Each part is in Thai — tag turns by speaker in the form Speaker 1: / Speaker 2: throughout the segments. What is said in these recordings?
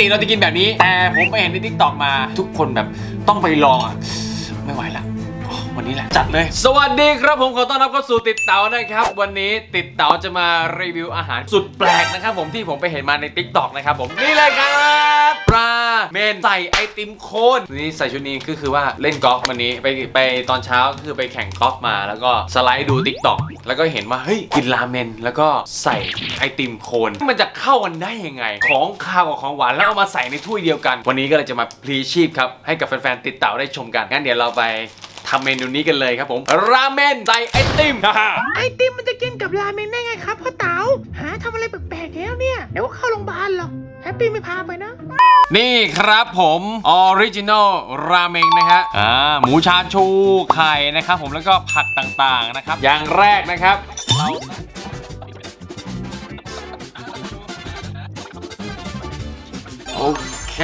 Speaker 1: ติเราจะกินแบบนี้ แต่ผมไปเห็นในทิกตอกมาทุกคนแบบต้องไปลองอะ ไม่ไหวละอ๋อวันนี้แหละจัดเลย สวัสดีครับผมขอต้อนรับเข้าสู่ติดเต๋านะครับ วันนี้ติดเต๋าจะมารีวิวอาหารสุดแปลกนะครับผมที่ผมไปเห็นมาในทิกตอกนะครับผมนี่เลยครับ ปลาเมนใส่ไอติมโคนนี่ใส่ชุดนี้ก็คือว่าเล่นกอล์ฟวันนี้ไปไปตอนเช้าก็คือไปแข่งกอล์ฟมา แล้วก็สไลด์ดูติ๊กตอกแล้วก็เห็นว่าเฮ้ยกินราเมนแล้วก็ใส่ไอติมโคน มันจะเข้ากันได้ยังไง ของข้าวกับของหวานแล้วเอามาใส่ในถ้วยเดียวกัน วันนี้ก็เลยจะมาพลีชีพครับให้กับแฟนๆติดเต๋าได้ชมกันงั้นเดี๋ยวเราไป ทำเมนูนี้กันเลยครับผมราเมนใส่ไอติม
Speaker 2: ไอติมมันจะกินกับราเมงได้ไงครับพ่อเต๋าหาทำอะไรแปลกๆแล้วเนี่ยเดี๋ยวก็เข้าโรงพยาบาลหรอกแฮปปี้ไม่พาไปนะ
Speaker 1: นี่ครับผมออริจินอลราเมงนะฮะอ่าหมูชาชูไข่นะครับผมแล้วก็ผักต่างๆนะครับ อย่างแรกนะครับเราโอเค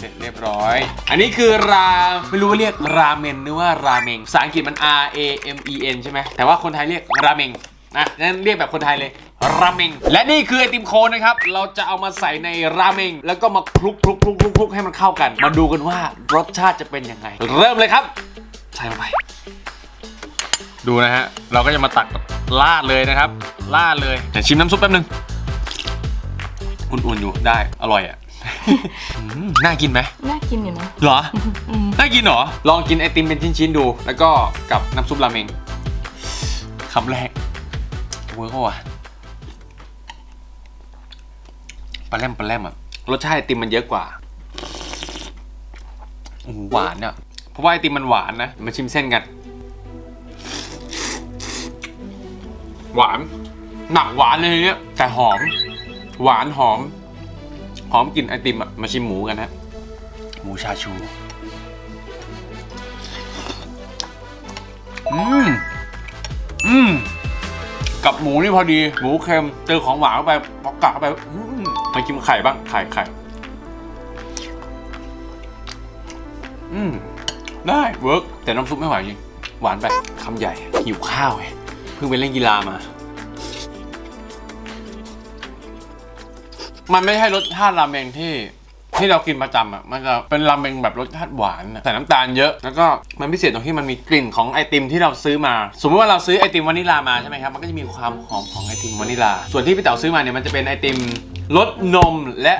Speaker 1: เสร็จเรียบร้อย อันนี้คือราไม่รู้ว่าเรียกราเมนหรือว่าราเมงภาษาอังกฤษมัน R A M E N ใช่ไหมแต่ว่าคนไทยเรียกราเมงนะงั้นเรียกแบบคนไทยเลยราเมง และนี่คือไอติมโคนนะครับ เราจะเอามาใส่ในราเมง แล้วก็มาคลุกคลุกคลุกคลุกคลุกให้มันเข้ากัน มาดูกันว่ารสชาติจะเป็นยังไง เริ่มเลยครับ ใส่ลงไป ดูนะฮะ เราก็จะมาตักแบบลาดเลยนะครับลาดเลยเดี๋ยวชิมน้ำซุปแป๊บนึง อุ่นๆอยู่ได้อร่อยอะ อืมน่ากินไหม
Speaker 3: น่ากินอยู่นะ
Speaker 1: เหรอ
Speaker 3: อืม
Speaker 1: น่ากินเหรอ ลองกินไอติมเป็นชิ้นๆดู แล้วก็กับน้ำซุปราเมงคำแรกเวิร์กว่ะปลาแรมปลาแรมอะ รสชาติไอติมมันเยอะกว่าโอ้โหหวานอะ เพราะว่าไอติมมันหวานนะ มาชิมเส้นกัน หวาน หนักหวานเลยทีเนี้ยแต่หอม หวานหอม หอมกลิ่นไอติมอะมาชิมหมูกันนะหมูชาชูอืมอืมกับหมูนี่พอดีหมูเค็มเจอของหวานเข้าไปพอกกัดเข้าไปอืมมากินไข่บ้างไข่ไข่อืมได้เวิร์กแต่น้ำซุปไม่ไหวจริงหวานไปคำใหญ่หิวข้าวไงเพิ่งไปเล่นกีฬามา มันไม่ใช่รสชาติราเมงที่ที่เรากินประจำอะมันจะเป็นราเมงแบบรสชาติหวานอะใส่น้ำตาลเยอะแล้วก็มันพิเศษตรงที่มันมีกลิ่นของไอติมที่เราซื้อมา สมมติว่าเราซื้อไอติมวานิลามาใช่ไหมครับมันก็จะมีความหอมของไอติมวานิลา ส่วนที่พี่เต๋าซื้อมาเนี่ยมันจะเป็นไอติมรสนมและ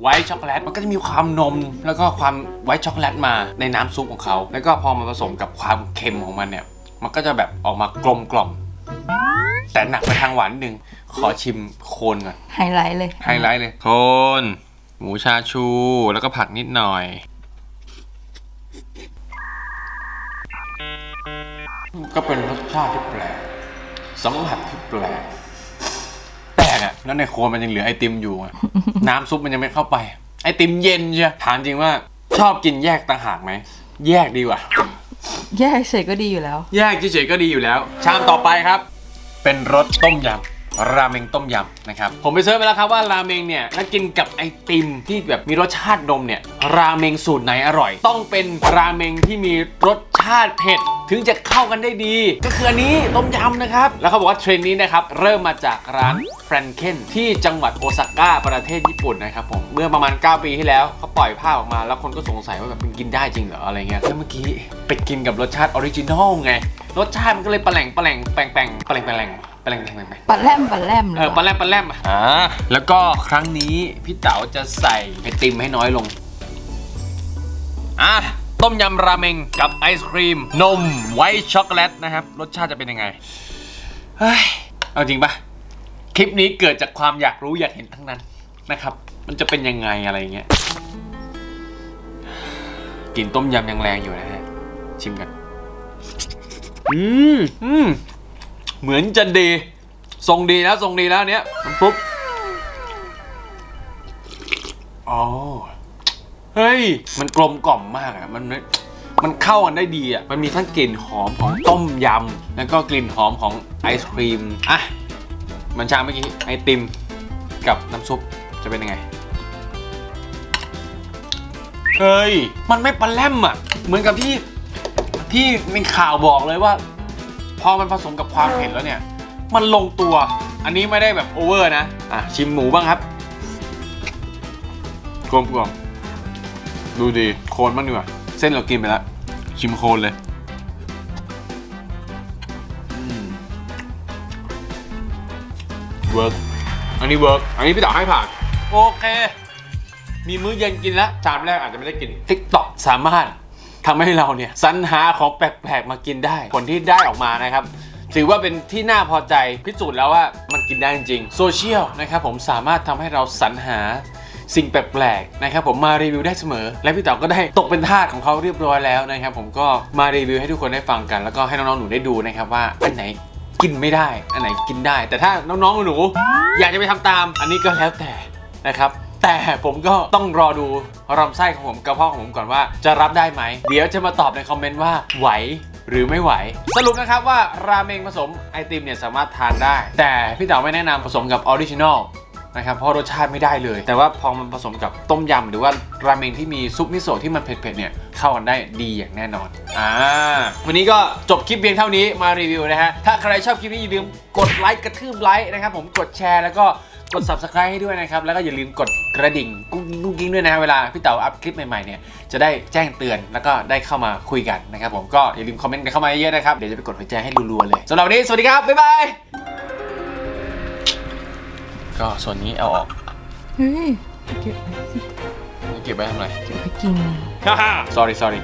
Speaker 1: ไวท์ช็อกโกแลตมันก็จะมีความนม แล้วก็ความไวท์ช็อกโกแลตมาในน้ำซุปของเขา แล้วก็พอมาผสมกับความเค็มของมันเนี่ยมันก็จะแบบออกมากลมกล่อม แต่หนักไปทางหวานนิดนึงขอชิมโคนก่อน
Speaker 3: ไฮไลท์เลย
Speaker 1: ไฮไลท์เลย โคน หมูชาชู แล้วก็ผักนิดหน่อย ก็เป็นรสชาติที่แปลกสัมผัสที่แปลกแปลกอะแล้วในโคนมันยังเหลือไอติมอยู่อะน้ำซุปมันยังไม่เข้าไป ไอติมเย็นเชียวถามจริงว่า ชอบกินแยกต่างหากไหม แยกดีกว่า
Speaker 3: แยกเฉยก็ดีอยู่แล้ว
Speaker 1: แยกเฉยๆก็ดีอยู่แล้ว ชามต่อไปครับ เป็นรสต้มยำราเมงต้มยำนะครับ ผมไปเซิร์ชไปแล้วครับว่าราเมงเนี่ยถ้ากินกับไอติมที่แบบมีรสชาตินมเนี่ย ราเมงสูตรไหนอร่อย ต้องเป็นราเมงที่มีรส ชาติเผ็ดถึงจะเข้ากันได้ดี ก็คืออันนี้ต้มยำนะครับ แล้วเขาบอกว่าเทรนด์นี้นะครับ เริ่มมาจากร้านแฟรนเคนที่จังหวัดโอซาก้าประเทศญี่ปุ่นนะครับผมเมื่อประมาณ 9 ปีที่แล้วเขาปล่อยภาพออกมา แล้วคนก็สงสัยว่าแบบมันกินได้จริงเหรออะไรเงี้ยแล้วเมื่อกี้ไปกินกับรสชาติออริจินอลไง รสชาติมันก็เลยปลาแหลงปลาแหลงแปลงแปลงปลาแหลงปลาแหลงปลาแหลงปลาแหลงปลาแหลง
Speaker 3: ปัดแลมปัดแลม
Speaker 1: เออปลาแรมปลาแรมอ่าแล้วก็ครั้งนี้พี่เต๋าจะใส่ไอติมให้น้อยลงอะ ต้มยำราเมงกับไอศครีม นมไวท์ช็อกโกแลตนะครับ รสชาติจะเป็นยังไงเฮ้ยเอาจริงปะคลิปนี้เกิดจากความอยากรู้อยากเห็นทั้งนั้นนะครับ มันจะเป็นยังไงอะไรเงี้ยกลิ่นต้มยำยังแรงอยู่นะฮะ ชิมกัน อืมอืมเหมือนจะดี ทรงดีแล้วทรงดีแล้วเนี้ยน้ำซุปอ๋อ เฮ้ย มันกลมกล่อมมากอะ มันมันเข้ากันได้ดีอะ มันมีทั้งกลิ่นหอมของต้มยำ แล้วก็กลิ่นหอมของไอศครีม อะ มันชาเมื่อกี้ไอติมกับน้ำซุปจะเป็นยังไง เฮ้ย มันไม่ปลาแรมอะ เหมือนกับที่ที่ในข่าวบอกเลยว่า พอมันผสมกับความเผ็ดแล้วเนี่ย มันลงตัว อันนี้ไม่ได้แบบโอเวอร์นะ อะ ชิมหมูบ้างครับกลมกล่อม ดูดีโคนมันดีกว่าเส้นเรากินไปแล้ว ชิมโคนเลยเวิร์กอันนี้เวิร์กอันนี้พี่ต่อให้ผ่าน โอเค มีมื้อเย็นกินแล้วชามแรกอาจจะไม่ได้กิน TikTok สามารถทำให้เราเนี่ยสรรหาของแปลกๆมากินได้ ผลที่ได้ออกมานะครับถือว่าเป็นที่น่าพอใจพิสูจน์แล้วว่ามันกินได้จริงโซเชียลนะครับผมสามารถทำให้เราสรรหา สิ่งแปลกๆนะครับผมมารีวิวได้เสมอ และพี่เต๋อก็ได้ตกเป็นทาสของเขาเรียบร้อยแล้วนะครับผมก็มารีวิวให้ทุกคนได้ฟังกัน แล้วก็ให้น้องๆหนูได้ดูนะครับว่าอันไหนกินไม่ได้ อันไหนกินได้ แต่ถ้าน้องๆหนูอยากจะไปทำตาม อันนี้ก็แล้วแต่นะครับแต่ผมก็ต้องรอดูลำไส้ของผมกระเพาะของผมก่อนว่าจะรับได้ไหม เดี๋ยวจะมาตอบในคอมเมนต์ว่าไหวหรือไม่ไหว สรุปนะครับว่าราเมงผสมไอติมเนี่ยสามารถทานได้ แต่พี่เต๋อไม่แนะนำผสมกับออริจินอล นะครับเพราะรสชาติไม่ได้เลย แต่ว่าพอมันผสมกับต้มยำหรือว่าราเมงที่มีซุปมิโซะที่มันเผ็ดๆเนี่ยเข้ากันได้ดีอย่างแน่นอนอ่าวันนี้ก็จบคลิปเพียงเท่านี้มารีวิวนะฮะถ้าใครชอบคลิปนี้อย่าลืมกดไลค์กระทืบไลค์นะครับผมกดแชร์แล้วก็กด subscribe ให้ด้วยนะครับ แล้วก็อย่าลืมกดกระดิ่งกุ้งกิ้งกุ้งกิ้งด้วยนะฮะเวลาพี่เต๋าอัพคลิปใหม่ๆเนี่ยจะได้แจ้งเตือนแล้วก็ได้เข้ามาคุยกันนะครับผมก็อย่าลืมคอมเมนต์กันเข้ามาเยอะๆนะครับเดี๋ยวจะไปกดหัวใจให้รัวๆเลยสำหรับวันนี้สวัสดีครับบ๊ายบาย ก็ส่วนนี้เอาออก
Speaker 3: เฮ้ยเก็บไว้สิ
Speaker 1: เก็บไว้ทำอะไร
Speaker 3: เก็บไว้กิน
Speaker 1: ฮ่า sorry sorry